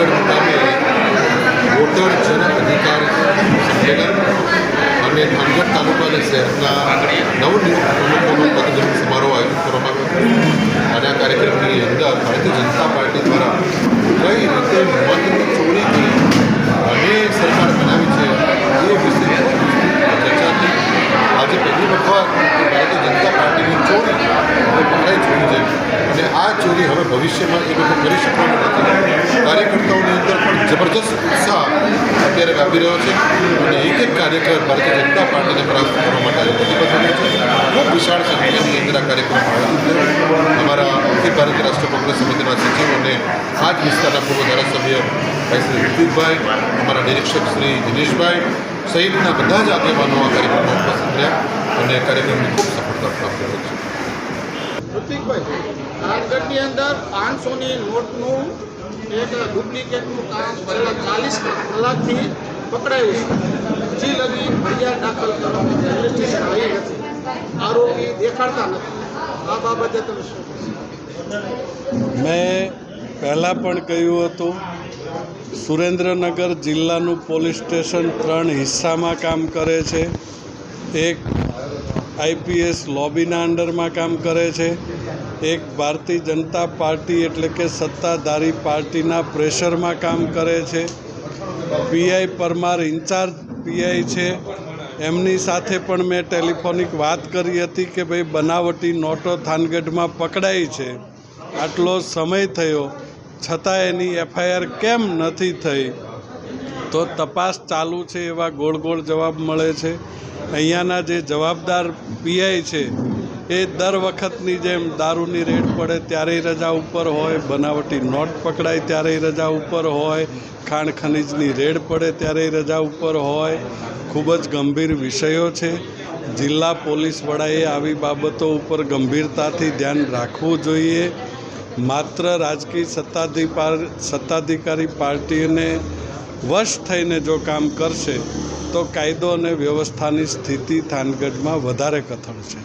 થાનગઢ નામે વોટર જન અધિકાર સંમેલન અને થાનગઢ તાલુકા અને શહેરના નવનિયુક્ત પ્રમુખોનો પદગ્રહણ સમારોહ આયોજિત કરવામાં આવ્યો અને આ કાર્યક્રમની અંદર ભારતીય જનતા પાર્ટી દ્વારા કઈ રીતે મત ચોરીથી અને સરકાર બનાવી છે એ વિશે ચર્ચા થઈ આજે પહેલી વખત ભારતીય જનતા પાર્ટીની ચોરી હવે પકડાઈ ચૂકી ચોરી હવે ભવિષ્યમાં એ લોકો કરી શકવાનું નથી. કાર્યકર્તાઓની અંદર પણ જબરજસ્ત ઉત્સાહ અત્યારે વ્યાપી રહ્યો છે. અને એક એક કાર્યકર ભારતીય જનતા પાર્ટીને પ્રાપ્ત કરવા માટે પ્રતિબદ્ધ બન્યો છે. ખૂબ વિશાળ સંખ્યાની અંદર આ કાર્યક્રમ અમારા અખિલ ભારતીય રાષ્ટ્રીય કોંગ્રેસ સમિતિના સચિવ અને આ જ વિસ્તારના પૂર્વ ધારાસભ્ય ભાઈ શ્રી ઋતિકભાઈ અમારા નિરીક્ષક શ્રી દિનેશભાઈ સહિતના બધા જ આગેવાનો આ કાર્યક્રમમાં ઉપસ્થિત રહ્યા અને કાર્યક્રમની ખૂબ સફળતા પ્રાપ્ત થાનગઢની અંદર પાંચસોની નોટનું એક ડુપ્લિકેટનું કામ છેલ્લા ચાલીસ કલાકથી પકડાયું છે. હજી લગી ફરિયાદ દાખલ કરવામાં આરોપી દેખાડતા નથી. આ બાબતે તમે શું મેં પહેલાં પણ કહ્યું હતું, સુરેન્દ્રનગર જિલ્લાનું પોલીસ સ્ટેશન ત્રણ હિસ્સામાં કામ કરે છે. એક આઈપીએસ લોબીના અંડરમાં કામ કરે છે. એક ભારતીય જનતા પાર્ટી એટલે કે સત્તાધારી પાર્ટીના પ્રેશરમાં કામ કરે છે. પીઆઈ પરમાર ઇન્ચાર્જ પીઆઈ છે. એમની સાથે પણ મેં ટેલિફોનિક વાત કરી હતી કે ભાઈ બનાવટી નોટો થાનગઢમાં પકડાઈ છે. આટલો સમય થયો. છતાં એની એફઆઈઆર કેમ નથી થઈ? તો તપાસ ચાલુ છે એવા ગોળ ગોળ જવાબ મળે છે. અહીંયાના જે જવાબદાર પીઆઈ છે, એ દર વખતની જેમ દારૂની રેડ પડે ત્યારેય રજા ઉપર હોય, બનાવટી નોટ પકડાય ત્યારેય રજા ઉપર હોય, ખાણ ખનીજની રેડ પડે ત્યારેય રજા ઉપર હોય. ખૂબ જ ગંભીર વિષયો છે. જિલ્લા પોલીસ વડાએ આવી બાબતો ઉપર ગંભીરતાથી ધ્યાન રાખવું જોઈએ. માત્ર રાજકીય સત્તાધિકાર સત્તાધિકારી પાર્ટીને વશ થઈને જો કામ કરશે તો કાયદો અને વ્યવસ્થાની સ્થિતિ થાનગઢમાં વધારે કથળશે